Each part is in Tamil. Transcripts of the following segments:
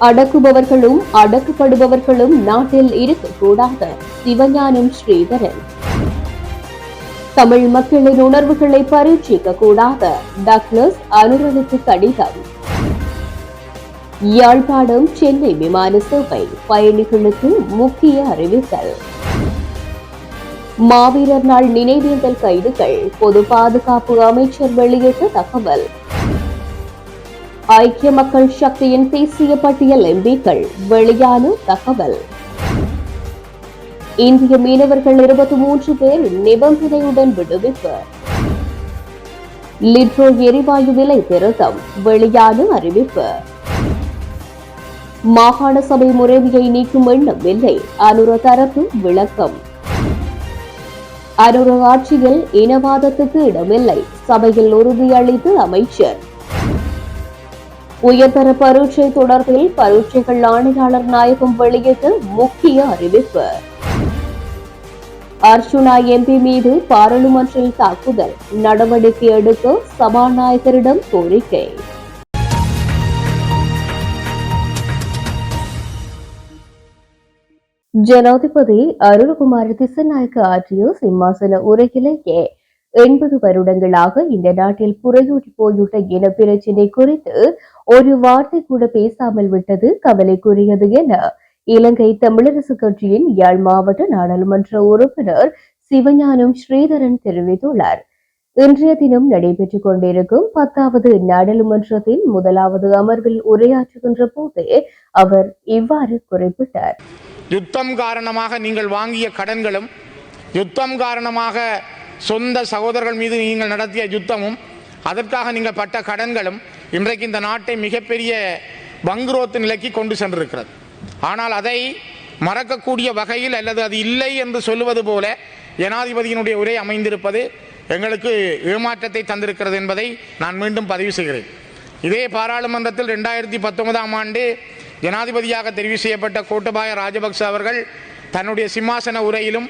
அடக்குபவர்களும் அடக்குப்படுபவர்களும் நாட்டில் இருக்கக்கூடாது. சிவஞானம் ஸ்ரீதரன். தமிழ் மக்களின் உணர்வுகளை பரீட்சிக்க கூடாத டக்ளஸ் அனுரவுக்கு கடிதம். யாழ்ப்பாணம் சென்னை விமான சேவை பயணிகளுக்கு முக்கிய அறிவித்தல். மாவீரர் நாள் நினைவேந்தல் கைதுகள் பொது பாதுகாப்பு அமைச்சர் வெளியிட்ட தகவல். ஐக்கிய மக்கள் சக்தியின் தேசிய பட்டியல் எம்பிக்கள் வெளியான தகவல். இந்திய மீனவர்கள் இருபத்தி மூன்று பேர் நிபந்தனையுடன் விடுவிப்பு. லிட்ரோ எரிவாயு விலை திருத்தம் வெளியான அறிவிப்பு. மாகாண சபை முறைமையை நீக்கும் எண்ணம் இல்லை அனுர தரப்பு விளக்கம். அனுர ஆட்சியில் இனவாதத்துக்கு இடமில்லை சபையில் உறுதியளித்து அமைச்சர். உயர்தர பரீட்சை தொடர்பில் பரீட்சைகள் ஆணையாளர் நாயகம் வெளியிட்ட முக்கிய அறிவிப்பு. அர்ஜுனா எம்பி மீது பாராளுமன்றில் தாக்குதல். நடவடிக்கை எடுக்க சபாநாயகரிடம் கோரிக்கை. ஜனாதிபதி அருள்குமார் திசநாயக்க ஆற்றிய சிம்மாசன உரையிலேயே எண்பது வருடங்களாக இந்த நாட்டில் புறையூட்டி போயுள்ள இன பிரச்சினை குறித்து ஒரு வார்த்தை கூட பேசாமல் விட்டது கவலைக்குரியது என இலங்கை தமிழரசு கட்சியின் யாழ் மாவட்ட நாடாளுமன்ற உறுப்பினர் சிவஞானம் ஸ்ரீதரன் தெரிவித்துள்ளார். இன்றைய தினம் நடைபெற்றுக் கொண்டிருக்கும் பத்தாவது நாடாளுமன்றத்தின் முதலாவது அமர்வில் உரையாற்றுகின்ற போதே அவர் இவ்வாறு குறிப்பிட்டார். யுத்தம் காரணமாக நீங்கள் வாங்கிய கடன்களும் யுத்தம் காரணமாக சொந்த சகோதரர்கள் மீது நீங்கள் நடத்திய யுத்தமும் அதற்காக நீங்கள் பட்ட கடன்களும் இன்றைக்கு இந்த நாட்டை மிகப்பெரிய வங்குரோத்து நிலைக்கு கொண்டு சென்றிருக்கிறது. ஆனால் அதை மறக்கக்கூடிய வகையில் அல்லது அது இல்லை என்று சொல்லுவது போல ஜனாதிபதியினுடைய உரை அமைந்திருப்பது எங்களுக்கு ஏமாற்றத்தை தந்திருக்கிறது என்பதை நான் மீண்டும் பதிவு செய்கிறேன். இதே பாராளுமன்றத்தில் ரெண்டாயிரத்தி பத்தொன்பதாம் ஆண்டு ஜனாதிபதியாக தெரிவு செய்யப்பட்ட கோட்டபாய ராஜபக்ச அவர்கள் தன்னுடைய சிம்மாசன உரையிலும்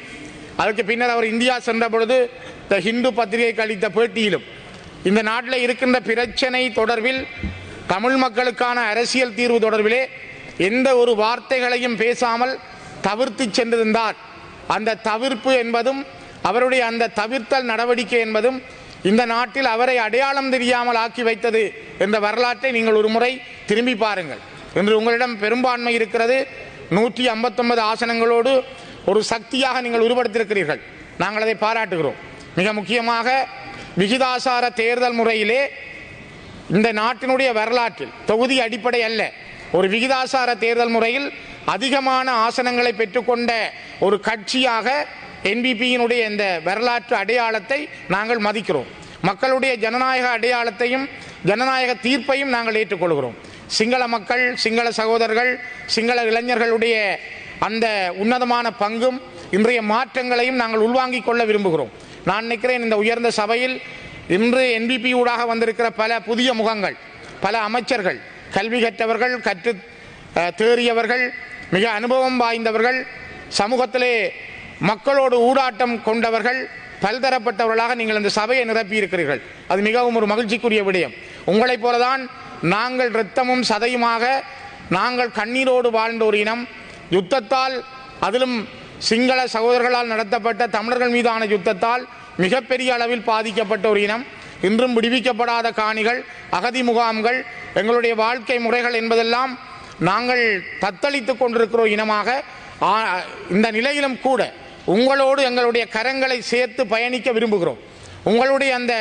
அதற்கு பின்னர் அவர் இந்தியா சென்ற பொழுது த ஹிந்து பத்திரிகைக்கு அளித்த பேட்டியிலும் இந்த நாட்டில் இருக்கின்ற பிரச்சனை தொடர்பில் தமிழ் மக்களுக்கான அரசியல் தீர்வு தொடர்பிலே எந்த ஒரு வார்த்தைகளையும் பேசாமல் தவிர்த்து சென்றிருந்தார். அந்த தவிர்ப்பு என்பதும் அவருடைய அந்த தவிர்த்தல் நடவடிக்கை என்பதும் இந்த நாட்டில் அவரை அடையாளம் தெரியாமல் ஆக்கி வைத்தது என்ற வரலாற்றை நீங்கள் ஒரு முறை திரும்பி பாருங்கள். இன்று உங்களிடம் பெரும்பான்மை இருக்கிறது. நூற்றி ஐம்பத்தொன்பது ஆசனங்களோடு ஒரு சக்தியாக நீங்கள் உருவெடுத்திருக்கிறீர்கள். நாங்கள் அதை பாராட்டுகிறோம். மிக முக்கியமாக விகிதாசார தேர்தல் முறையிலே இந்த நாட்டினுடைய வரலாற்றில் தொகுதி அடிப்படை அல்ல. ஒரு விகிதாசார தேர்தல் முறையில் அதிகமான ஆசனங்களை பெற்றுக்கொண்ட ஒரு கட்சியாக என்பிபியினுடைய இந்த வரலாற்று அடையாளத்தை நாங்கள் மதிக்கிறோம். மக்களுடைய ஜனநாயக அடையாளத்தையும் ஜனநாயக தீர்ப்பையும் நாங்கள் ஏற்றுக்கொள்கிறோம். சிங்கள மக்கள் சிங்கள சகோதரர்கள் சிங்கள இளைஞர்களுடைய அந்த உன்னதமான பங்கும் இன்றைய மாற்றங்களையும் நாங்கள் உள்வாங்கிக் கொள்ள விரும்புகிறோம். நான் நினைக்கிறேன் இந்த உயர்ந்த சபையில் இன்று என்பிபி ஊடாக வந்திருக்கிற பல புதிய முகங்கள் பல அமைச்சர்கள் கல்வி கற்றவர்கள் கற்று தேறியவர்கள் மிக அனுபவம் வாய்ந்தவர்கள் சமூகத்திலே மக்களோடு ஊடாட்டம் கொண்டவர்கள் பல்தரப்பட்டவர்களாக நீங்கள் இந்த சபையை நிரப்பி இருக்கிறீர்கள் அது மிகவும் ஒரு மகிழ்ச்சிக்குரிய விடயம். உங்களைப் போலதான் நாங்கள் இரத்தமும் சதையுமாக நாங்கள் கண்ணீரோடு வாழ்ந்த ஒரு இனம் யுத்தத்தால் அதிலும் சிங்கள சகோதரர்களால் நடத்தப்பட்ட தமிழர்கள் மீதான யுத்தத்தால் மிகப்பெரிய அளவில் பாதிக்கப்பட்ட ஒரு இனம். இன்றும் விடுவிக்கப்படாத காணிகள் அகதி முகாம்கள் எங்களுடைய வாழ்க்கை முறைகள் என்பதெல்லாம் நாங்கள் தத்தளித்து கொண்டிருக்கிற இனமாக இந்த நிலையிலும் கூட உங்களோடு எங்களுடைய கரங்களை சேர்த்து பயணிக்க விரும்புகிறோம். உங்களுடைய அந்த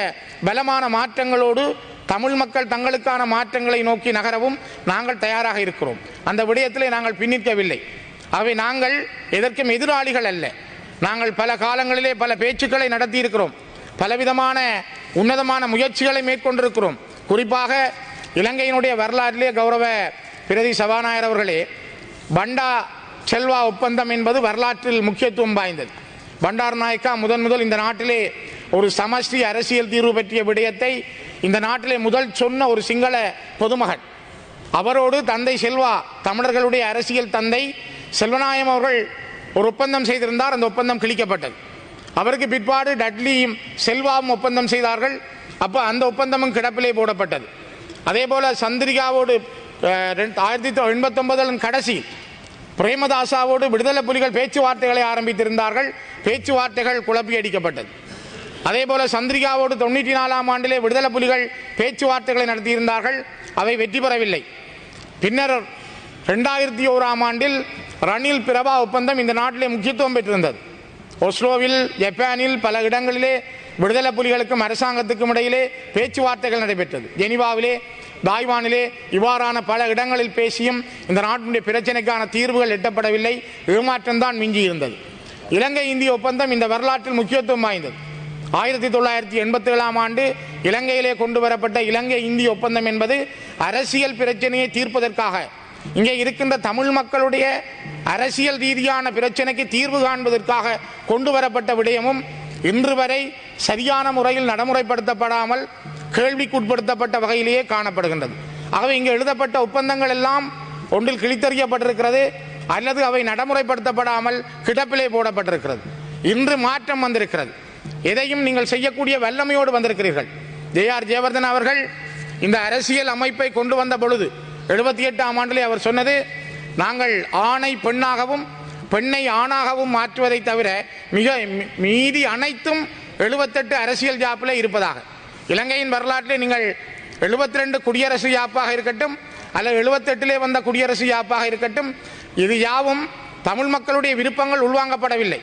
பலமான மாற்றங்களோடு தமிழ் மக்கள் தங்களுக்கான மாற்றங்களை நோக்கி நகரவும் நாங்கள் தயாராக இருக்கிறோம். அந்த விடயத்திலே நாங்கள் பின்னிற்கவில்லை. அவை நாங்கள் எதற்கும் எதிராளிகள் அல்ல. நாங்கள் பல காலங்களிலே பல பேச்சுக்களை நடத்தியிருக்கிறோம். பலவிதமான உன்னதமான முயற்சிகளை மேற்கொண்டிருக்கிறோம். குறிப்பாக இலங்கையினுடைய வரலாற்றிலே கௌரவ பிரதி சபாநாயகர் அவர்களே பண்டா செல்வா ஒப்பந்தம் என்பது வரலாற்றில் முக்கியத்துவம் வாய்ந்தது. பண்டார் நாயக்கா முதன் முதல் இந்த நாட்டிலே ஒரு சமஷ்டி அரசியல் தீர்வு பற்றிய விடயத்தை இந்த நாட்டிலே முதல் சொன்ன ஒரு சிங்கள பொதுமகன். அவரோடு தந்தை செல்வா தமிழர்களுடைய அரசியல் தந்தை செல்வநாயம் அவர்கள் ஒரு ஒப்பந்தம் செய்திருந்தார் அந்த ஒப்பந்தம் கிழிக்கப்பட்டது. அவருக்கு பிற்பாடு டட்லியும் செல்வாவும் ஒப்பந்தம் செய்தார்கள். அப்போ அந்த ஒப்பந்தமும் கிடப்பிலே போடப்பட்டது. அதே போல் சந்திரிகாவோடு ரெண்டு- ஆயிரத்தி எண்பத்தொன்பதில் கடைசி பிரேமதாசாவோடு விடுதலை புலிகள் பேச்சுவார்த்தைகளை ஆரம்பித்திருந்தார்கள். பேச்சுவார்த்தைகள் குழப்பி அடிக்கப்பட்டது. அதே போல் சந்திரிகாவோடு தொண்ணூற்றி நாலாம் ஆண்டிலே விடுதலை புலிகள் பேச்சுவார்த்தைகளை நடத்தியிருந்தார்கள். அவை வெற்றி பெறவில்லை. பின்னர் ரெண்டாயிரத்தி ஓராம் ஆண்டில் ரணில் பிரபா ஒப்பந்தம் இந்த நாட்டிலே முக்கியத்துவம் பெற்றிருந்தது. ஒஸ்லோவில் ஜப்பானில் பல இடங்களிலே விடுதலை புலிகளுக்கும் அரசாங்கத்துக்கும் இடையிலே பேச்சுவார்த்தைகள் நடைபெற்றது. ஜெனிவாவிலே தாய்வானிலே இவ்வாறான பல இடங்களில் பேசியும் இந்த நாட்டினுடைய பிரச்சனைக்கான தீர்வுகள் எட்டப்படவில்லை. ஏமாற்றம்தான் மிஞ்சி இருந்தது இலங்கை இந்திய ஒப்பந்தம் இந்த வரலாற்றில் முக்கியத்துவம் வாய்ந்தது. ஆயிரத்தி தொள்ளாயிரத்தி எண்பத்தி ஏழாம் ஆண்டு இலங்கையிலே கொண்டு வரப்பட்ட இலங்கை இந்திய ஒப்பந்தம் என்பது அரசியல் பிரச்சனையை தீர்ப்பதற்காக இங்கே இருக்கின்ற தமிழ் மக்களுடைய அரசியல் ரீதியான பிரச்சனைக்கு தீர்வு காண்பதற்காக கொண்டு வரப்பட்ட விடயமும் இன்று வரை சரியான முறையில் நடைமுறைப்படுத்தப்படாமல் கேள்விக்குட்படுத்தப்பட்ட வகையிலேயே காணப்படுகின்றது. ஆகவே இங்கே எழுதப்பட்ட ஒப்பந்தங்கள் எல்லாம் ஒன்றில் கிழித்தறியப்பட்டிருக்கிறது அல்லது அவை நடைமுறைப்படுத்தப்படாமல் கிடப்பிலே போடப்பட்டிருக்கிறது. இன்று மாற்றம் வந்திருக்கிறது. எதையும் நீங்கள் செய்யக்கூடிய வல்லமையோடு வந்திருக்கிறீர்கள். ஜே ஆர் ஜெயவர்தன் அவர்கள் இந்த அரசியல் அமைப்பை கொண்டு வந்த பொழுது எழுபத்தி எட்டாம் ஆண்டிலே அவர் சொன்னது நாங்கள் ஆணை பெண்ணாகவும் பெண்ணை ஆணாகவும் மாற்றுவதை தவிர மிக மீதி அனைத்தும் எழுபத்தெட்டு அரசியல் ஜாப்பிலே இருப்பதாக. இலங்கையின் வரலாற்றில் நீங்கள் எழுபத்தி ரெண்டு குடியரசு யாப்பாக இருக்கட்டும் அல்லது எழுபத்தெட்டிலே வந்த குடியரசு யாப்பாக இருக்கட்டும் இது யாவும் தமிழ் மக்களுடைய விருப்பங்கள் உள்வாங்கப்படவில்லை.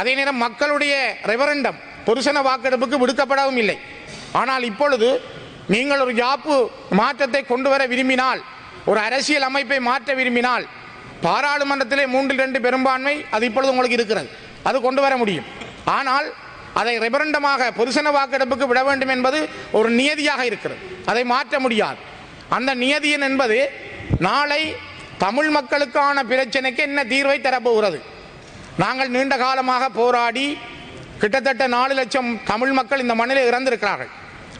அதே நேரம் மக்களுடைய ரெவரண்டம் புருஷன வாக்கெடுப்புக்கு விடுக்கப்படவும் இல்லை. ஆனால் இப்பொழுது நீங்கள் ஒரு யாப்பு மாற்றத்தை கொண்டு வர விரும்பினால் ஒரு அரசியல் அமைப்பை மாற்ற விரும்பினால் பாராளுமன்றத்திலே மூன்றில் ரெண்டு பெரும்பான்மை அது இப்பொழுது உங்களுக்கு இருக்கிறது. அது கொண்டு வர முடியும். ஆனால் அதை ரெபரண்டமாக புருஷன வாக்கெடுப்புக்கு விட வேண்டும் என்பது ஒரு நியதியாக இருக்கிறது. அதை மாற்ற முடியாது. அந்த நியதியன் என்பது நாளை தமிழ் மக்களுக்கான பிரச்சனைக்கு என்ன தீர்வை தரப்போகிறது? நாங்கள் நீண்ட காலமாக போராடி கிட்டத்தட்ட நாலு லட்சம் தமிழ் மக்கள் இந்த மண்ணில் இறந்திருக்கிறார்கள்.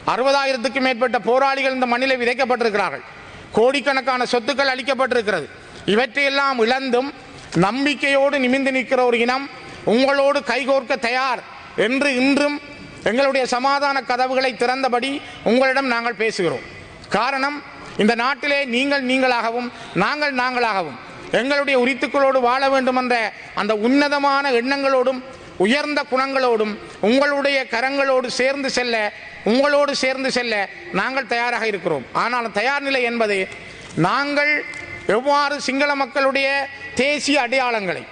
அறுபதாயிரத்துக்கும் மேற்பட்ட போராளிகள் இந்த மண்ணில் விதைக்கப்பட்டிருக்கிறார்கள். கோடிக்கணக்கான சொத்துக்கள் அளிக்கப்பட்டிருக்கிறது. இவற்றையெல்லாம் இழந்தும் நம்பிக்கையோடு நிமிந்து நிற்கிற ஒரு இனம் உங்களோடு கைகோர்க்க தயார் என்று இன்றும் எங்களுடைய சமாதான கதவுகளை திறந்தபடி உங்களிடம் நாங்கள் பேசுகிறோம். காரணம் இந்த நாட்டிலே நீங்கள் நீங்களாகவும் நாங்கள் நாங்களாகவும் எங்களுடைய உரித்துக்களோடு வாழ வேண்டும் என்ற அந்த உன்னதமான எண்ணங்களோடும் உயர்ந்த குணங்களோடும் உங்களுடைய கரங்களோடு சேர்ந்து செல்ல உங்களோடு சேர்ந்து செல்ல நாங்கள் தயாராக இருக்கிறோம். ஆனால் தயார் நிலை என்பது நாங்கள் எவ்வாறு சிங்கள மக்களுடைய தேசிய அடையாளங்களை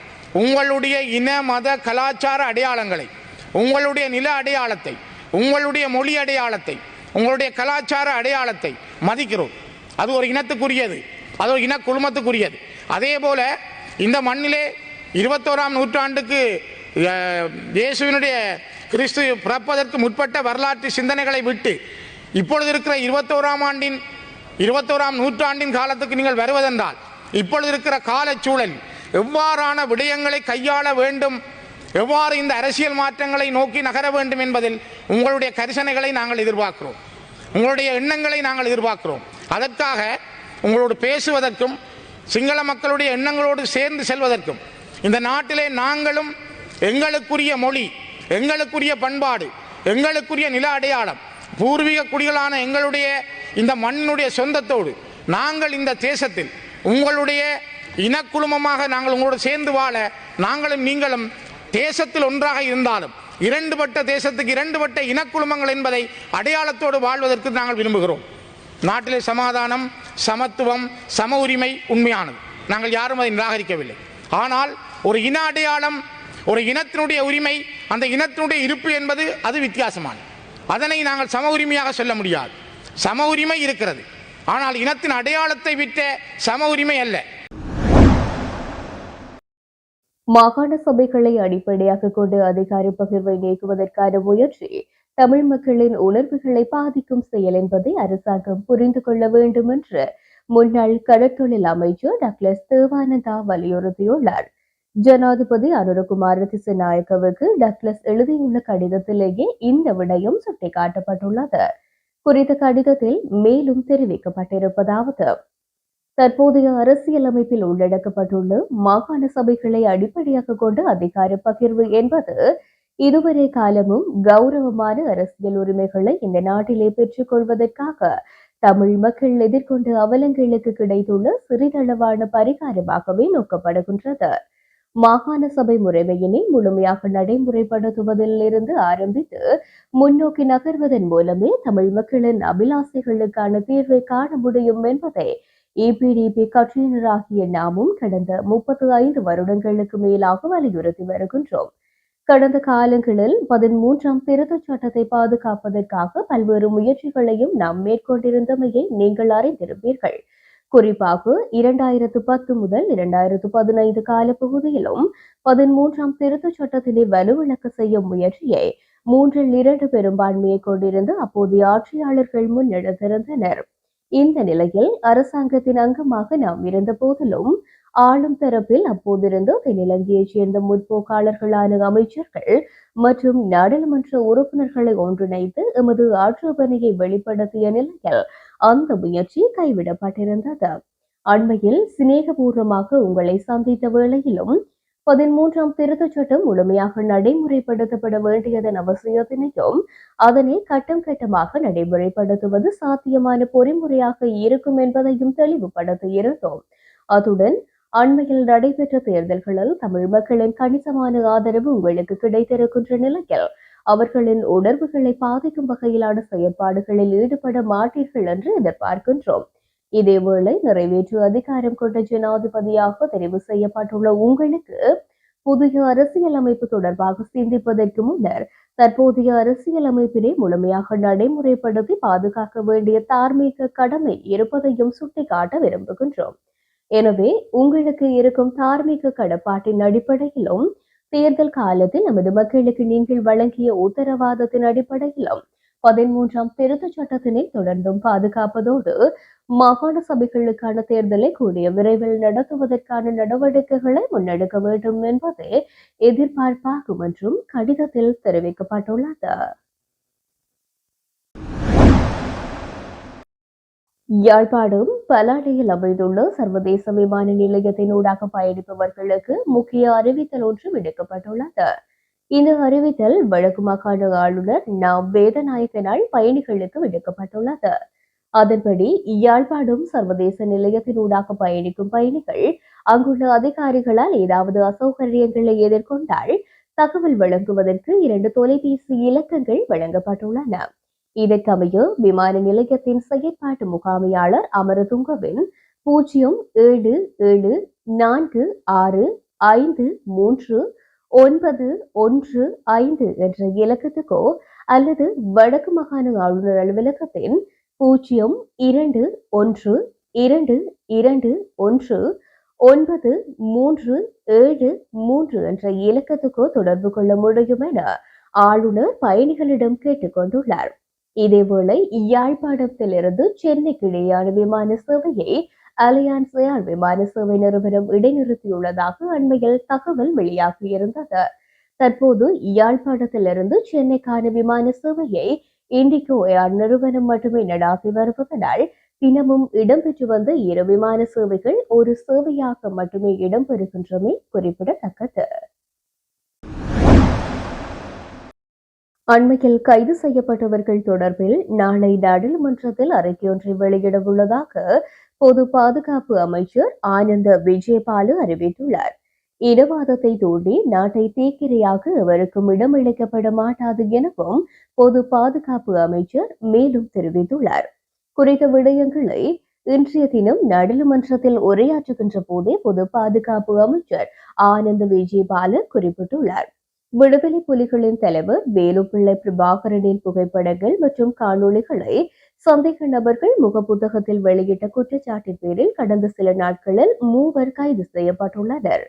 உங்களுடைய இன மத கலாச்சார அடையாளங்களை உங்களுடைய நில அடையாளத்தை உங்களுடைய மொழி அடையாளத்தை உங்களுடைய கலாச்சார அடையாளத்தை மதிக்கிறோம். அது ஒரு இனத்துக்குரியது. அது ஒரு இன குழுமத்துக்குரியது. அதே போல இந்த மண்ணிலே இருபத்தோராம் நூற்றாண்டுக்கு இயேசுவினுடைய கிறிஸ்து பிறப்பதற்கு முற்பட்ட வரலாற்று சிந்தனைகளை விட்டு இப்பொழுது இருக்கிற இருபத்தோராம் ஆண்டின் இருபத்தோராம் நூற்றாண்டின் காலத்துக்கு நீங்கள் வருவதென்றால் இப்பொழுது இருக்கிற காலச்சூழல் எவ்வாறான விடயங்களை கையாள வேண்டும் எவ்வாறு இந்த அரசியல் மாற்றங்களை நோக்கி நகர வேண்டும் என்பதில் உங்களுடைய கரிசனைகளை நாங்கள் எதிர்பார்க்கிறோம். உங்களுடைய எண்ணங்களை நாங்கள் எதிர்பார்க்கிறோம். அதற்காக உங்களோடு பேசுவதற்கும் சிங்கள மக்களுடைய எண்ணங்களோடு சேர்ந்து செல்வதற்கும் இந்த நாட்டிலே நாங்களும் எங்களுக்குரிய மொழி எங்களுக்குரிய பண்பாடு எங்களுக்குரிய நில அடையாளம் பூர்வீக குடிகளான எங்களுடைய இந்த மண்ணுடைய சொந்தத்தோடு நாங்கள் இந்த தேசத்தில் உங்களுடைய இனக்குழுமமாக நாங்கள் உங்களோடு சேர்ந்து வாழ நாங்களும் நீங்களும் தேசத்தில் ஒன்றாக இருந்தாலும் இரண்டுபட்ட தேசத்துக்கு இரண்டுபட்ட இனக்குழுமங்கள் என்பதை அடையாளத்தோடு வாழ்வதற்கு நாங்கள் விரும்புகிறோம். நாட்டிலே சமாதானம் சமத்துவம் சம உரிமை உண்மையானது. நாங்கள் யாரும் அதை நிராகரிக்கவில்லை. ஆனால் ஒரு இன அடையாளம் ஒரு இனத்தினுடைய உரிமை அந்த இனத்தினுடைய இருப்பு என்பது அது வித்தியாசமானது. அதனை நாங்கள் சம உரிமையாக சொல்ல முடியாது. சம உரிமை இருக்கிறது. ஆனால் இனத்தின் அடையாளத்தை விட்ட சம உரிமை அல்ல. மாகாண சபைகளை அடிப்படையாக கொண்டு அதிகார பகிர்வை நீக்குவதற்கான முயற்சி தமிழ் மக்களின் உணர்வுகளை பாதிக்கும் செயல் என்பதை அரசாங்கம் புரிந்து கொள்ள வேண்டும் என்று முன்னாள் கடற்தொழில் அமைச்சர் டக்ளஸ் தேவானந்தா வலியுறுத்தியுள்ளார். ஜனாதிபதி அனுரகுமார திசநாயக்கவுக்கு டக்ளஸ் எழுதியுள்ள கடிதத்திலேயே இந்த விடயம் சுட்டிக்காட்டப்பட்டுள்ளது. குறித்த கடிதத்தில் மேலும் தெரிவிக்கப்பட்டிருப்பதாவது தற்போதைய அரசியலமைப்பில் உள்ளடக்கப்பட்டுள்ள மாகாண சபைகளை அடிப்படையாக கொண்டு அதிகார பகிர்வு என்பது இதுவரை காலமும் கௌரவமான அரசியல் உரிமைகளை இந்த நாட்டிலே பெற்றுக் கொள்வதற்காக தமிழ் மக்கள் எதிர்கொண்ட அவலங்களுக்கு கிடைத்துள்ள சிறிதளவான பரிகாரமாகவே நோக்கப்படுகின்றது. மாகாண சபை முறைமையினை முழுமையாக நடைமுறைப்படுத்துவதில் இருந்து ஆரம்பித்து முன்னோக்கி நகர்வதன் மூலமே தமிழ் மக்களின் அபிலாசைகளுக்கான தீர்வை காண முடியும் என்பதை இபிடிபி கட்சியினராகிய நாமும் கடந்த முப்பத்து ஐந்து வருடங்களுக்கு மேலாக வலியுறுத்தி வருகின்றோம். கடந்த காலங்களில் பதிமூன்றாம் திருத்தச் சட்டத்தை பாதுகாப்பதற்காக பல்வேறு முயற்சிகளையும் நாம் மேற்கொண்டிருந்தமையை நீங்கள் அறிந்திருப்பீர்கள். குறிப்பாக இரண்டாயிரத்து பத்து முதல் இரண்டாயிரத்து பதினைந்து காலப்பகுதியிலும் பதிமூன்றாம் திருத்தச் சட்டத்தினை வலுவிளக்க செய்யும் முயற்சியை மூன்றில் இரண்டு பெரும்பான்மையை கொண்டிருந்த அப்போதைய ஆட்சியாளர்கள் முன்னெடுத்திருந்தனர் இந்த நிலையில் அரசாங்கத்தின் அங்கமாக நாம் இருந்த போதிலும் ஆளும் தரப்பில் அப்போதிருந்து தென்னிலங்கையைச் சேர்ந்த முற்போக்காளர்களான அமைச்சர்கள் மற்றும் நாடாளுமன்ற உறுப்பினர்களை ஒன்றிணைத்து எமது ஆட்சேபனையை வெளிப்படுத்திய நிலையில் அந்த முயற்சி கைவிடப்பட்டிருந்தது. அண்மையில் சிநேகபூர்வமாக உங்களை சந்தித்த வேளையிலும் பதிமூன்றாம் திருத்தச் சட்டம் முழுமையாக நடைமுறைப்படுத்தப்பட வேண்டியதன் அவசியத்தினையும் அதனை கட்டம் கட்டமாக நடைமுறைப்படுத்துவது சாத்தியமான பொறிமுறையாக இருக்கும் என்பதையும் தெளிவுபடுத்தியிருந்தோம். அத்துடன் அண்மையில் நடைபெற்ற தேர்தல்களில் தமிழ் மக்களின் கணிசமான ஆதரவு உங்களுக்கு கிடைத்திருக்கின்ற நிலையில் அவர்களின் உணர்வுகளை பாதிக்கும் வகையிலான செயற்பாடுகளில் ஈடுபட மாட்டீர்கள் என்று எதிர்பார்க்கின்றோம். இதேவேளை நிறைவேற்று அதிகாரம் கொண்ட ஜனாதிபதியாக தெரிவு செய்யப்பட்டுள்ள உங்களுக்கு புதிய அரசியலமைப்பு தொடர்பாக சிந்திப்பதற்கு முன்னர் தற்போதைய அரசியலமைப்பினை முழுமையாக நடைமுறைப்படுத்தி பாதுகாக்க வேண்டிய தார்மீக கடமை இருப்பதையும் சுட்டிக்காட்ட விரும்புகின்றோம். எனவே உங்களுக்கு இருக்கும் தார்மீக கடப்பாட்டின் அடிப்படையிலும் தேர்தல் காலத்தில் நமது மக்களுக்கு நீங்கள் வழங்கிய உத்தரவாதத்தின் அடிப்படையிலும் பதிமூன்றாம் திருத்தச் சட்டத்தினை தொடர்ந்தும் பாதுகாப்பதோடு மாகாண சபைகளுக்கான தேர்தலை கூடிய விரைவில் நடத்துவதற்கான நடவடிக்கைகளை முன்னெடுக்க வேண்டும் என்பதே எதிர்பார்ப்பாகும் என்றும் கடிதத்தில் தெரிவிக்கப்பட்டுள்ளது. யாழ்ப்பாணம் பலாடையில் அமைந்துள்ள சர்வதேச விமான நிலையத்தினூடாக பயணிப்பவர்களுக்கு முக்கிய அறிவித்தல் ஒன்று விடுக்கப்பட்டுள்ளது. இந்த அறிவித்தல் வடக்கு மாகாண ஆளுநர் நா வேதநாயகனால் பயணிகளுக்கு விடுக்கப்பட்டுள்ளது. அதன்படி யாழ்ப்பாணம் சர்வதேச நிலையத்தினூடாக பயணிக்கும் பயணிகள் அங்குள்ள அதிகாரிகளால் ஏதாவது அசௌகரியங்களை எதிர்கொண்டால் தகவல் வழங்குவதற்கு இரண்டு தொலைபேசி இலக்கங்கள் வழங்கப்பட்டுள்ளன. இதற்கமைய விமான நிலையத்தின் செயற்பாட்டு முகாமையாளர் அமரதுங்கவின் பூஜ்ஜியம் ஏழு ஏழு நான்கு ஆறு ஐந்து மூன்று ஒன்பது ஒன்று ஐந்து என்ற இலக்கத்துக்கோ அல்லது வடக்கு மாகாண ஆளுநர் அலுவலகத்தின் பூஜ்ஜியம் இரண்டு ஒன்று இரண்டு இரண்டு ஒன்று ஒன்பது மூன்று ஏழு மூன்று என்ற இலக்கத்துக்கோ தொடர்பு கொள்ள முடியும் என ஆளுநர் பயணிகளிடம் கேட்டுக்கொண்டுள்ளார் இதேவேளை யாழ்ப்பாணத்திலிருந்து சென்னைக்கு இடையான விமான சேவையை அலையான்ஸ் ஏர் விமான சேவை நிறுவனம் இடைநிறுத்தியுள்ளதாக அண்மையில் தகவல் வெளியாகியிருந்தது. தற்போது யாழ்ப்பாணத்திலிருந்து சென்னைக்கான விமான சேவையை இண்டிகோ ஏர் நிறுவனம் மட்டுமே நடாத்தி வருவதனால் தினமும் இடம்பெற்று வந்த இரு விமான சேவைகள் ஒரு சேவையாக மட்டுமே இடம்பெறுகின்றமை குறிப்பிடத்தக்கது. அண்மையில் கைது செய்யப்பட்டவர்கள் தொடர்பில் நாளை நாடாளுமன்றத்தில் அறிக்கையொன்றை வெளியிட உள்ளதாக பொது பாதுகாப்பு அமைச்சர் ஆனந்த விஜயபாலு அறிவித்துள்ளார். இனவாதத்தை தூண்டி நாட்டை தீக்கிரையாக எவருக்கும் இழைக்கப்பட மாட்டாது எனவும் பொது பாதுகாப்பு அமைச்சர் மேலும் தெரிவித்துள்ளார். குறித்த விடயங்களை இன்றைய தினம் நாடாளுமன்றத்தில் உரையாற்றுகின்ற போதே பொது பாதுகாப்பு அமைச்சர் ஆனந்த விஜயபால குறிப்பிட்டுள்ளார். விடுதலை புலிகளின் தலைவர் வேலுப்பிள்ளை பிரபாகரனின் புகைப்படங்கள் மற்றும் காணொளிகளை சந்தேக நபர்கள் முகப்புத்தகத்தில் வெளியிட்ட குற்றச்சாட்டின் பேரில் கடந்த சில நாட்களில் மூவர் கைது செய்யப்பட்டுள்ளனர்.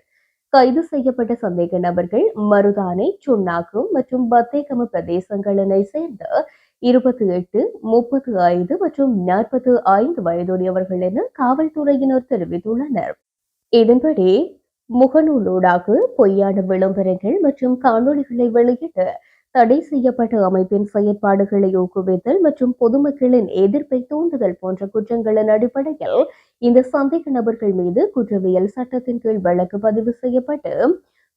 கைது செய்யப்பட்ட சந்தேக நபர்கள் மருதானை சுண்ணாக்கு மற்றும் பத்தேகம பிரதேசங்களினை சேர்ந்த இருபத்தி எட்டு முப்பத்தி ஐந்து மற்றும் நாற்பத்தி ஐந்து வயதுடையவர்கள் என காவல்துறையினர் தெரிவித்துள்ளனர். இதன்படி முகநூலூடாக பொய்யான விளம்பரங்கள் மற்றும் காணொளிகளை வெளியிட்டு தடை செய்யப்பட்ட அமைப்பின் செயற்பாடுகளை ஊக்குவித்தல் மற்றும் பொதுமக்களின் எதிர்ப்பை தூண்டுதல் போன்ற குற்றங்களின் அடிப்படையில் இந்த சந்தேக நபர்கள் மீது குற்றவியல் சட்டத்தின் கீழ் வழக்கு பதிவு செய்யப்பட்டு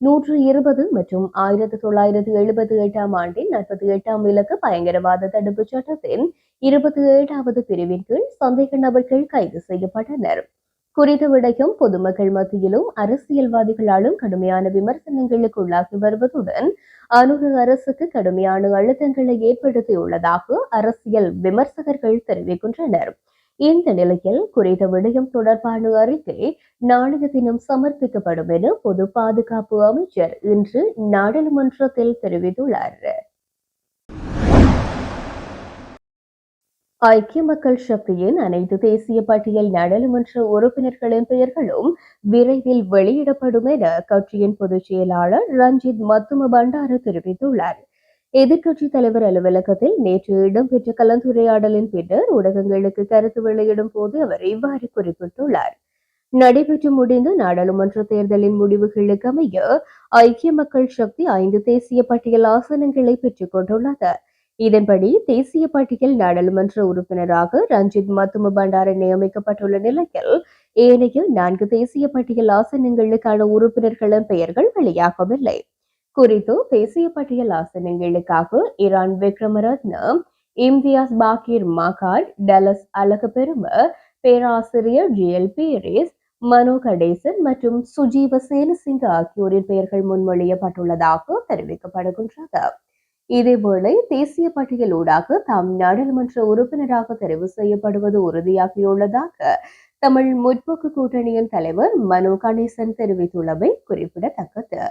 நூற்று இருபது மற்றும் ஆயிரத்தி தொள்ளாயிரத்தி எழுபத்தி எட்டாம் ஆண்டின் நாற்பத்தி எட்டாம் இலக்கு பயங்கரவாத தடுப்புச் சட்டத்தின் இருபத்தி ஏழாவது பிரிவின் கீழ் சந்தேக நபர்கள் கைது செய்யப்பட்டனர். குறித்த விடயம் பொதுமக்கள் மத்தியிலும் அரசியல்வாதிகளாலும் கடுமையான விமர்சனங்களுக்கு உள்ளாகி வருவதுடன் அனுர அரசுக்கு கடுமையான அழுத்தங்களை ஏற்படுத்தியுள்ளதாக அரசியல் விமர்சகர்கள் தெரிவிக்கின்றனர். இந்த நிலையில் குறித்த விடயம் தொடர்பான அறிக்கை நாளைய தினம் சமர்ப்பிக்கப்படும் என பொது பாதுகாப்பு அமைச்சர் இன்று நாடாளுமன்றத்தில் தெரிவித்துள்ளார். ஐக்கிய மக்கள் சக்தியின் அனைத்து தேசிய பட்டியல் நாடாளுமன்ற உறுப்பினர்களின் பெயர்களும் விரைவில் வெளியிடப்படும் என கட்சியின் பொதுச் செயலாளர் ரஞ்சித் மத்தும பண்டார தெரிவித்துள்ளார். எதிர்க்கட்சி தலைவர் அலுவலகத்தில் நேற்று இடம்பெற்ற கலந்துரையாடலின் பின்னர் ஊடகங்களுக்கு கருத்து வெளியிடும் போது அவர் இவ்வாறு குறிப்பிட்டுள்ளார். நடைபெற்று முடிந்த நாடாளுமன்ற தேர்தலின் முடிவுகளுக்கு அமைய ஐக்கிய மக்கள் சக்தி ஐந்து தேசிய பட்டியல் ஆசனங்களை பெற்றுக் கொண்டுள்ளது. இதன்படி தேசிய பட்டியல் நாடாளுமன்ற உறுப்பினராக ரஞ்சித் மத்தும பண்டார நியமிக்கப்பட்டுள்ள நிலையில் ஏனைய நான்கு தேசிய பட்டியல் ஆசனங்களுக்கான உறுப்பினர்களின் பெயர்கள் வெளியாகவில்லை. குறித்து தேசிய பட்டியல் ஆசனங்களுக்காக ஈரான் விக்ரமரத்ன இம்தியாஸ் பாக்கீர் மகாட் டலஸ் அழகப்பெரும பேராசிரியர் ஜி. எல். பீரிஸ் மனோ கடேசன் மற்றும் சுஜீவ சேனசிங்க ஆகியோரின் பெயர்கள் முன்மொழியப்பட்டுள்ளதாக தெரிவிக்கப்படுகின்றது. இதேவேளை தேசிய பட்டியலூடாக தாம் நாடாளுமன்ற உறுப்பினராக தெரிவு செய்யப்படுவது உறுதியாகியுள்ளதாக தமிழ் முற்போக்கு கூட்டணியின் தலைவர் மனோ கணேசன் தெரிவித்துள்ளமை குறிப்பிடத்தக்கது.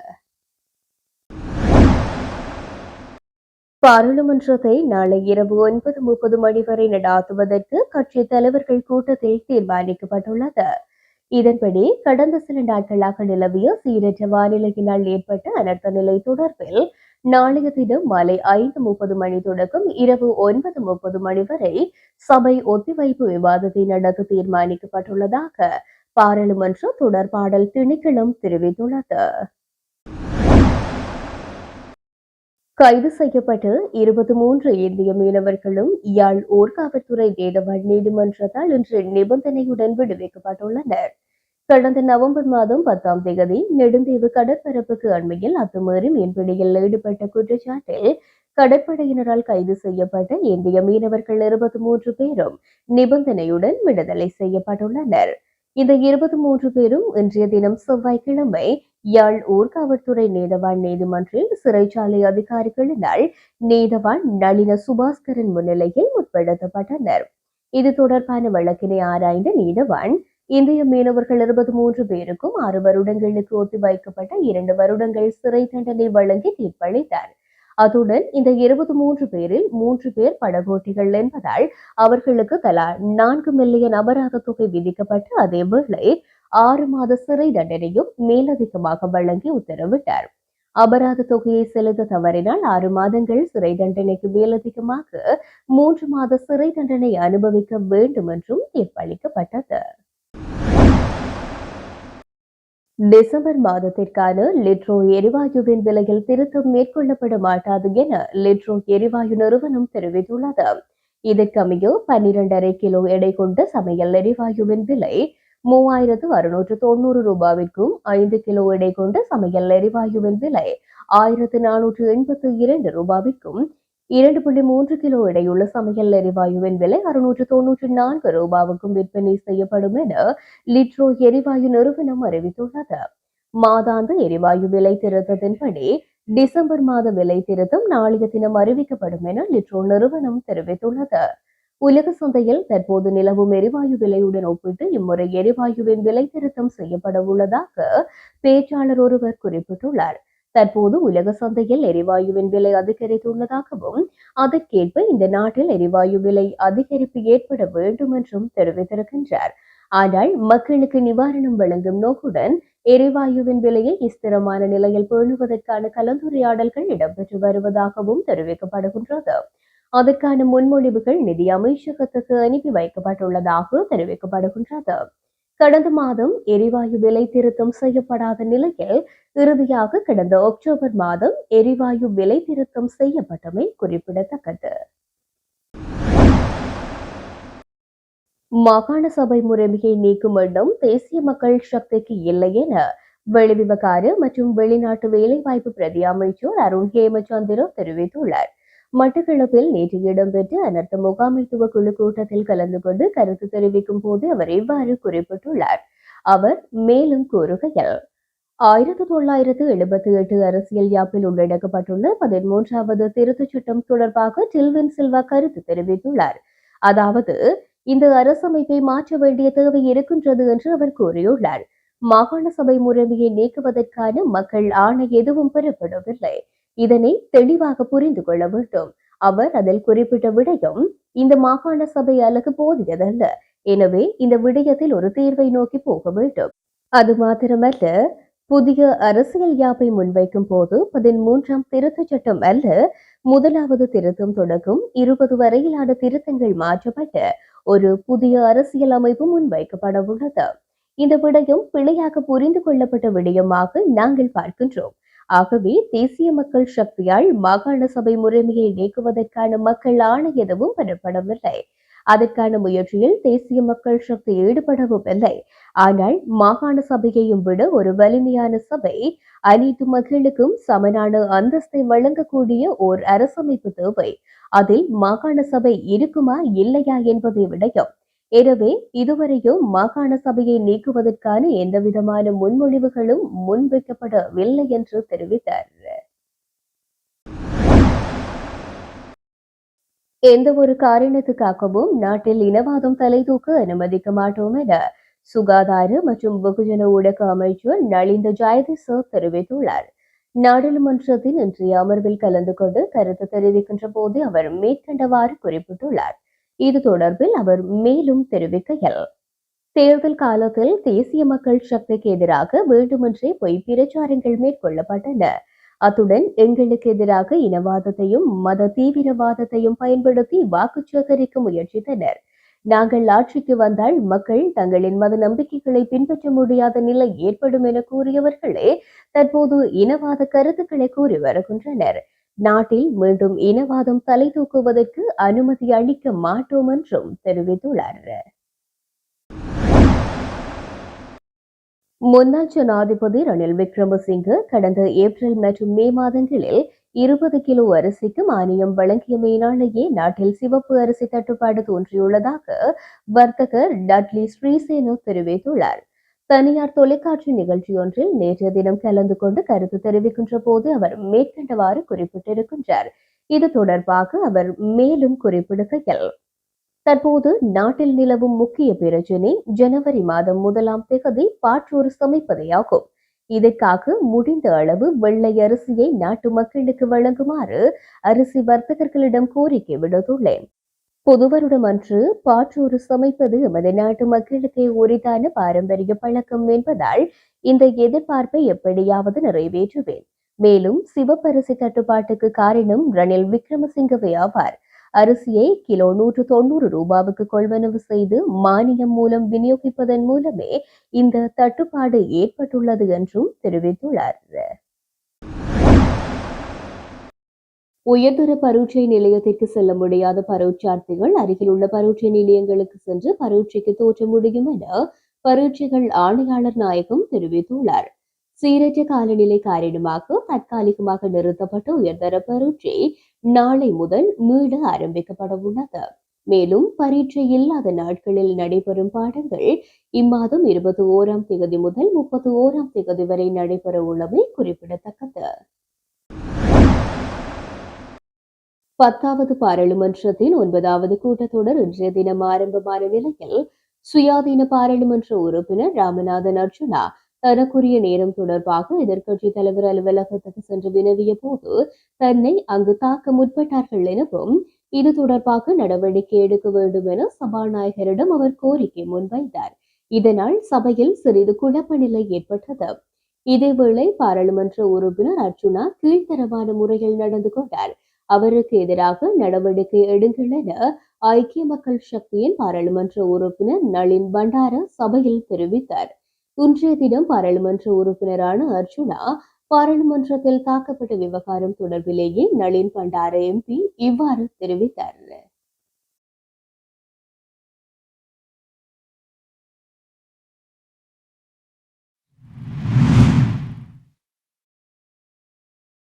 பாராளுமன்றத்தை நாளை இரவு ஒன்பது முப்பது மணி வரை நடாத்துவதற்கு கட்சி தலைவர்கள் கூட்டத்தில் தீர்மானிக்கப்பட்டுள்ளது. இதன்படி கடந்த சில நாட்களாக நிலவிய சீரற்ற வானிலையினால் ஏற்பட்ட அனர்த்த நிலை தொடர்பில் நாளைய தினம் மாலை ஐந்து முப்பது மணி தொடக்கம் இரவு ஒன்பது முப்பது மணி வரை சபை ஒத்திவைப்பு விவாதத்தை நடத்த தீர்மானிக்கப்பட்டுள்ளதாக பாராளுமன்ற தொடர்பாடல் திணைக்களம் தெரிவித்துள்ளது. கைது செய்யப்பட்டு இருபத்தி மூன்று இந்திய மீனவர்களும் யாழ் ஊர்காவல்துறை தேடவாள் நீதிமன்றத்தால் இன்று நிபந்தனையுடன் விடுவிக்கப்பட்டுள்ளனர். கடந்த நவம்பர் மாதம் பத்தாம் தேதி நெடுந்தீவு கடற்பரப்புக்கு அண்மையில் அத்துமீறி மீன்பிடியில் ஈடுபட்ட குற்றச்சாட்டில் கடற்படையினரால் கைது செய்யப்பட்ட இந்திய மீனவர்கள் இருபத்தி மூன்று பேரும் நிபந்தனையுடன் விடுதலை செய்யப்பட்டுள்ளனர். இந்த இருபத்தி மூன்று பேரும் இன்றைய தினம் செவ்வாய்க்கிழமை யாழ் ஊர்காவல்துறை நீதவான் நீதிமன்றில் சிறைச்சாலை அதிகாரிகளினால் நீதவான் நளின சுபாஸ்கரன் முன்னிலையில் முற்படுத்தப்பட்டனர் இது தொடர்பான வழக்கினை ஆராய்ந்த நீதவான் இந்திய மீனவர்கள் இருபத்தி மூன்று பேருக்கும் ஆறு வருடங்களுக்கு ஒத்திவைக்கப்பட்ட இரண்டு வருடங்கள் சிறை தண்டனை வழங்கி தீர்ப்பளித்தார். அத்துடன் இந்த இருபத்தி மூன்று பேரில் மூன்று பேர் படகோட்டிகள் என்பதால் அவர்களுக்கு தலா நான்கு மில்லியன் அபராத தொகை விதிக்கப்பட்டு அதேவேளை ஆறு மாத சிறை தண்டனையும் மேலதிகமாக வழங்கி உத்தரவிட்டார். அபராத தொகையை செலுத்த தவறினால் ஆறு மாதங்கள் சிறை தண்டனைக்கு மேலதிகமாக மூன்று மாத சிறை தண்டனை அனுபவிக்க வேண்டும் என்றும் தீர்ப்பளிக்கப்பட்டது. டிசம்பர் மாதத்திற்கான லிட்ரோ எரிவாயுவின் விலையில் திருத்தம் மேற்கொள்ளப்பட மாட்டாது என லிட்ரோ எரிவாயு நிறுவனம் தெரிவித்துள்ளது. இதற்கமைய பன்னிரண்டரை கிலோ எடை கொண்ட சமையல் எரிவாயுவின் விலை மூவாயிரத்து அறுநூற்று தொண்ணூறு ரூபாவிற்கும் ஐந்து கிலோ எடை கொண்ட சமையல் எரிவாயுவின் விலை ஆயிரத்து நானூற்று எண்பத்து இரண்டு ரூபாவிற்கும் இரண்டு புள்ளி மூன்று கிலோ எடையுள்ள சமையல் எரிவாயுவின் விலை அறுநூற்று தொன்னூற்றி நான்கு ரூபாவுக்கும் விற்பனை செய்யப்படும் என லிட்ரோ எரிவாயு நிறுவனம் அறிவித்துள்ளது. மாதாந்த எரிவாயு விலை திருத்தத்தின்படி டிசம்பர் மாத விலை திருத்தம் நாளைய தினம் அறிவிக்கப்படும் என லிட்ரோ நிறுவனம் தெரிவித்துள்ளது. உலக சந்தையில் தற்போது நிலவும் எரிவாயு விலையுடன் ஒப்பிட்டு இம்முறை எரிவாயுவின் விலை திருத்தம் செய்யப்பட உள்ளதாக பேச்சாளர் ஒருவர் குறிப்பிட்டுள்ளார். தற்போது உலக சந்தையில் எரிவாயுவின் விலை அதிகரித்துள்ளதாகவும் அதற்கேற்ப இந்த நாட்டில் எரிவாயு விலை அதிகரிப்பு ஏற்பட வேண்டும் என்றும் தெரிவித்திருக்கின்றார். ஆனால் மக்களுக்கு நிவாரணம் வழங்கும் நோக்குடன் எரிவாயுவின் விலையை ஸ்திரமான நிலையில் பேணுவதற்கான கலந்துரையாடல்கள் இடம்பெற்று வருவதாகவும் தெரிவிக்கப்படுகின்றது. அதற்கான முன்மொழிவுகள் நிதி அமைச்சகத்துக்கு அனுப்பி வைக்கப்பட்டுள்ளதாக தெரிவிக்கப்படுகின்றது. கடந்த மாதம் எரிவாயு விலை திருத்தம் செய்யப்படாத நிலையில் இறுதியாக கடந்த அக்டோபர் மாதம் எரிவாயு விலை திருத்தம் செய்யப்பட்டமை குறிப்பிடத்தக்கது. மாகாண சபை முறைமையை நீக்கும் எண்ணம் தேசிய மக்கள் சக்திக்கு இல்லை என வெளிவிவகார மற்றும் வெளிநாட்டு வேலைவாய்ப்பு பிரதி அமைச்சர் அருண் ஹேமச்சந்திர தெரிவித்துள்ளார். மட்டக்களப்பில் நேற்று இடம்பெற்ற அனர்த்த முகாமைத்துவ குழு கூட்டத்தில் கலந்து கொண்டு கருத்து தெரிவிக்கும் போது அவர் இவ்வாறு குறிப்பிட்டுள்ளார். அவர் மேலும் கூறுகையில் ஆயிரத்தி தொள்ளாயிரத்து எழுபத்தி எட்டு அரசியல் யாப்பில் உள்ளடக்கப்பட்டுள்ள பதிமூன்றாவது திருத்தச் சட்டம் தொடர்பாக டில்வின் சில்வா கருத்து தெரிவித்துள்ளார். அதாவது இந்த அரசமைப்பை மாற்ற வேண்டிய தேவை இருக்கின்றது என்று அவர் கூறியுள்ளார். மாகாண சபை முறைமையை நீக்குவதற்கான மக்கள் ஆணை எதுவும் பெறப்படவில்லை. இதனை தெளிவாக புரிந்து கொள்ள வேண்டும். அவர் அதில் குறிப்பிட்ட விடயம் இந்த மாகாண சபை அலகு போதியதல்ல. எனவே இந்த விடயத்தில் ஒரு தீர்வை நோக்கி போக வேண்டும். அது மாத்திரமல்ல புதிய அரசியல் யாப்பை முன்வைக்கும் போது பதிமூன்றாம் திருத்தச் சட்டம் அல்ல முதலாவது திருத்தம் தொடங்கும் இருபது வரையிலான திருத்தங்கள் மாற்றப்பட்ட ஒரு புதிய அரசியல் அமைப்பு முன்வைக்கப்பட உள்ளது. இந்த விடயம் பிழையாக புரிந்து கொள்ளப்பட்ட விடயமாக நாங்கள் பார்க்கின்றோம். ஆகவே தேசிய மக்கள் சக்தியால் மாகாண சபை முறைமையை நீக்குவதற்கான மக்கள் ஆணை எதுவும் பெறப்படவில்லை. அதற்கான முயற்சியில் தேசிய மக்கள் சக்தி ஈடுபடவும் இல்லை. ஆனால் மாகாண சபையையும் விட ஒரு வலிமையான சபை அனைத்து மக்களுக்கும் சமனான அந்தஸ்தை வழங்கக்கூடிய ஓர் அரசமைப்பு தேவை. அதில் மாகாண சபை இருக்குமா இல்லையா என்பதை விடயம் எனவே இதுவரையும் மாகாண சபையை நீக்குவதற்கான எந்தவிதமான முன்மொழிவுகளும் முன்வைக்கப்படவில்லை என்று தெரிவித்தார். எந்த ஒரு காரணத்துக்காகவும் நாட்டில் இனவாதம் தலைதூக்க அனுமதிக்க மாட்டோம் என சுகாதார மற்றும் வெகுஜன ஊடக அமைச்சர் நளிந்த ஜெயதிச தெரிவித்துள்ளார். நாடாளுமன்றத்தின் இன்றைய அமர்வில் கலந்து கொண்டு கருத்து தெரிவிக்கின்ற போது அவர் மேற்கண்டவாறு குறிப்பிட்டுள்ளார். இது தொடர்பில் அவர் மேலும் தெரிவிக்கையில் தேர்தல் காலத்தில் தேசிய மக்கள் சக்திக்கு எதிராக வேண்டுமென்றே பொய் பிரச்சாரங்கள் மேற்கொள்ளப்பட்டன. அத்துடன் எங்களுக்கு எதிராக இனவாதத்தையும் மத தீவிரவாதத்தையும் பயன்படுத்தி வாக்கு சேகரிக்க முயற்சித்தனர். நாங்கள் ஆட்சிக்கு வந்தால் மக்கள் தங்களின் மத நம்பிக்கைகளை பின்பற்ற முடியாத நிலை ஏற்படும் என கூறியவர்களே தற்போது இனவாத கருத்துக்களை கூறி வருகின்றனர். நாட்டில் மீண்டும் இனவாதம் தலை தூக்குவதற்கு அனுமதி அளிக்க மாட்டோம் என்றும் தெரிவித்துள்ளார். முன்னாள் ஜனாதிபதி ரணில் விக்ரமசிங்கே கடந்த ஏப்ரல் மற்றும் மே மாதங்களில் இருபது கிலோ அரிசிக்கு மானியம் வழங்கியமையினாலேயே நாட்டில் சிவப்பு அரிசி தட்டுப்பாடு தோன்றியுள்ளதாக வர்த்தகர் டட்லி ஸ்ரீசேனு தெரிவித்துள்ளார். தனியார் தொலைக்காட்சி நிகழ்ச்சியொன்றில் நேற்றைய தினம் கலந்து கொண்டு கருத்து தெரிவிக்கின்ற போது அவர் மேற்கண்டவாறு குறிப்பிட்டிருக்கின்றார். இது தொடர்பாக அவர் மேலும் குறிப்பிடுகையில் தற்போது நாட்டில் நிலவும் முக்கிய பிரச்சினை ஜனவரி மாதம் முதலாம் திகதி பாற்றோறு சமைப்பதையாகும். இதற்காக முடிந்த அளவு வெள்ளை அரிசியை நாட்டு மக்களுக்கு வழங்குமாறு அரிசி வர்த்தகர்களிடம் கோரிக்கை விடுத்துள்ளேன். புதுவருடம் அன்று பாற்றோறு சமைப்பது எமது நாட்டு மக்களுக்கே உரித்தான பாரம்பரிய பழக்கம் என்பதால் இந்த எதிர்பார்ப்பை எப்படியாவது நிறைவேற்றுவேன். மேலும் சிவப்பரிசி தட்டுப்பாட்டுக்கு காரணம் ரணில் விக்ரமசிங்கவே ஆவார். அரிசியை கிலோ நூற்று தொண்ணூறு ரூபாவுக்கு கொள்வனவு செய்து மானியம் மூலம் விநியோகிப்பதன் மூலமே இந்த தட்டுப்பாடு ஏற்பட்டுள்ளது என்றும் தெரிவித்துள்ளார். உயர்தர பரீட்சை நிலையத்திற்கு செல்ல முடியாத பரீட்சார்த்திகள் அருகில் உள்ள பரீட்சை நிலையங்களுக்கு சென்று பரீட்சைக்கு தோற்ற முடியும் என பரீட்சைகள் ஆணையாளர் நாயகம் தெரிவித்துள்ளார். சீரற்ற காலநிலை காரணமாக தற்காலிகமாக நிறுத்தப்பட்ட உயர்தர பரீட்சை நாளை முதல் மீள ஆரம்பிக்கப்பட உள்ளது. மேலும் பரீட்சை இல்லாத நாட்களில் நடைபெறும் பாடங்கள் இம்மாதம் இருபத்தி ஓராம் தேதி முதல் முப்பத்தி ஓராம் தேதி வரை நடைபெற உள்ளமை குறிப்பிடத்தக்கது. பத்தாவது பாராளுமன்றத்தின் ஒன்பதாவது கூட்டத்தொடர் இன்றைய தினம் ஆரம்பமான நிலையில் சுயாதீன பாராளுமன்ற உறுப்பினர் ராமநாதன் அர்ஜுனா தனக்குரிய நேரம் தொடர்பாக எதிர்க்கட்சி தலைவர் அலுவலகத்துக்கு சென்று வினவிய போது தன்னை அங்கு தாக்க முற்பட்டார்கள் எனவும் இது தொடர்பாக நடவடிக்கை எடுக்க வேண்டும் என சபாநாயகரிடம் அவர் கோரிக்கை முன்வைத்தார். இதனால் சபையில் சிறிது குழப்ப நிலை ஏற்பட்டது. இதேவேளை பாராளுமன்ற உறுப்பினர் அர்ஜுனா கீழ்த்தரமான முறையில் நடந்து கொண்டார். அவருக்கு எதிராக நடவடிக்கை எடுங்கள் என ஐக்கிய மக்கள் சக்தியின் பாராளுமன்ற உறுப்பினர் நளின் பண்டார சபையில் தெரிவித்தார். இன்றைய தினம் பாராளுமன்ற உறுப்பினரான அர்ஜுனா பாராளுமன்றத்தில் தாக்கப்பட்ட விவகாரம் தொடர்பிலேயே நளின் பண்டார எம்பி இவ்வாறு தெரிவித்தார்.